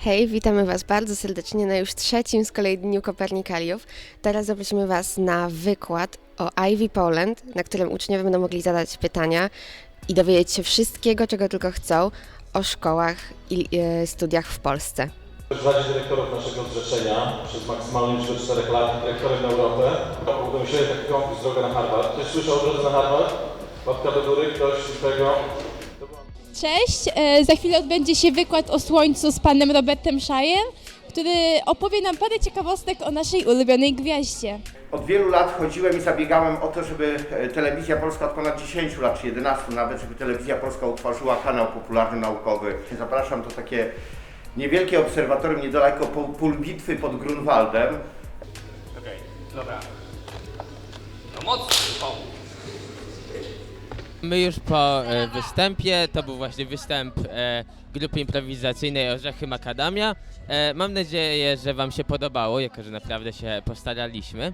Hej, witamy Was bardzo serdecznie na już trzecim z kolei Dniu Kopernikaliów. Teraz zaprosimy Was na wykład o Ivy Poland, na którym uczniowie będą mogli zadać pytania i dowiedzieć się wszystkiego, czego tylko chcą o szkołach i e, studiach w Polsce. Rzadzie dyrektorów naszego zrzeszenia przez maksymalną liczbę 4 lat dyrektorem na Europę. Wymyśliłem taki konkurs Droga na Harvard. Ktoś słyszał o na Harvard? Do góry, ktoś tego? Cześć, e, za chwilę odbędzie się wykład o Słońcu z panem Robertem Szajem, który opowie nam parę ciekawostek o naszej ulubionej gwiaździe. Od wielu lat chodziłem i zabiegałem o to, żeby e, Telewizja Polska od ponad 10 lat, czy 11 nawet, żeby Telewizja Polska utworzyła kanał popularny naukowy. Zapraszam to takie niewielkie obserwatorium niedaleko pól- bitwy pod Grunwaldem. Okej, dobra. No mocno, o. My już po e, występie, to był właśnie występ e, grupy improwizacyjnej Orzechy Makadamia. E, mam nadzieję, że Wam się podobało, jako że naprawdę się postaraliśmy.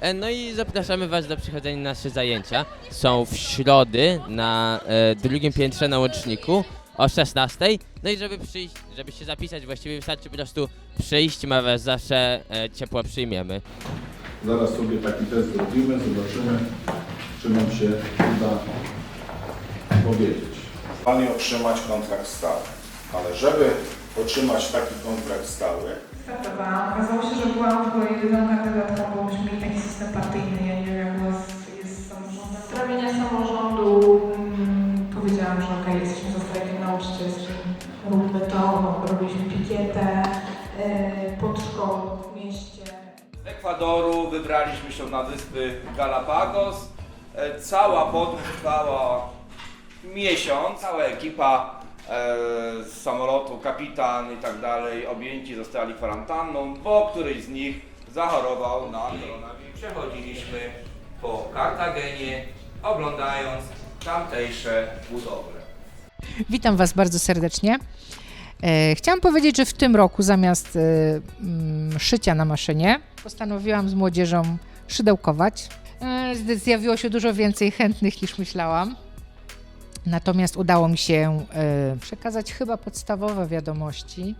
E, no i zapraszamy Was do przychodzenia na nasze zajęcia. Są w środy na e, drugim piętrze na łączniku o 16. No i żeby przyjść, żeby się zapisać, właściwie wystarczy po prostu przyjść, my Was zawsze e, ciepło przyjmiemy. Zaraz sobie taki test zrobimy, zobaczymy, czy nam się uda powiedzieć. Planie otrzymać kontrakt stały, ale żeby otrzymać taki kontrakt stały, Startowałam. Okazało się, że byłam ogóle jedyną kandydatką, bo myśmy mieli taki system partyjny, ja nie wiem jak jest z samorządem. Sprawienia samorządu mm, powiedziałam, że okej, jesteśmy za strajkiem nauczycielskim, róbmy to, robiliśmy pikietę yy, pod szkołą w mieście. Z Ekwadoru wybraliśmy się na wyspy Galapagos. E, Cała podróż trwała miesiąc. Cała ekipa e, z samolotu, kapitan i tak dalej, objęci zostali kwarantanną, bo któryś z nich zachorował na koronawirus. Przechodziliśmy po Kartagenie, oglądając tamtejsze budowle. Witam Was bardzo serdecznie. E, Chciałam powiedzieć, że w tym roku zamiast e, mm, szycia na maszynie postanowiłam z młodzieżą szydełkować. E, Zjawiło się dużo więcej chętnych niż myślałam. Natomiast udało mi się e, przekazać chyba podstawowe wiadomości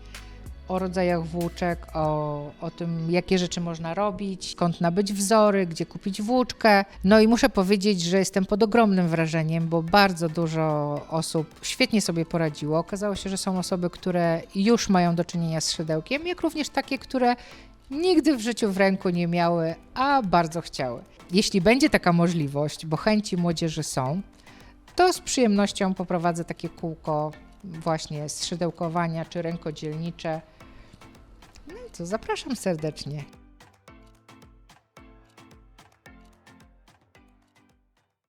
o rodzajach włóczek, o, o tym, jakie rzeczy można robić, skąd nabyć wzory, gdzie kupić włóczkę. No i muszę powiedzieć, że jestem pod ogromnym wrażeniem, bo bardzo dużo osób świetnie sobie poradziło. Okazało się, że są osoby, które już mają do czynienia z szydełkiem, jak również takie, które nigdy w życiu w ręku nie miały, a bardzo chciały. Jeśli będzie taka możliwość, bo chęci młodzieży są, to z przyjemnością poprowadzę takie kółko właśnie z szydełkowania czy rękodzielnicze. No i co, zapraszam serdecznie.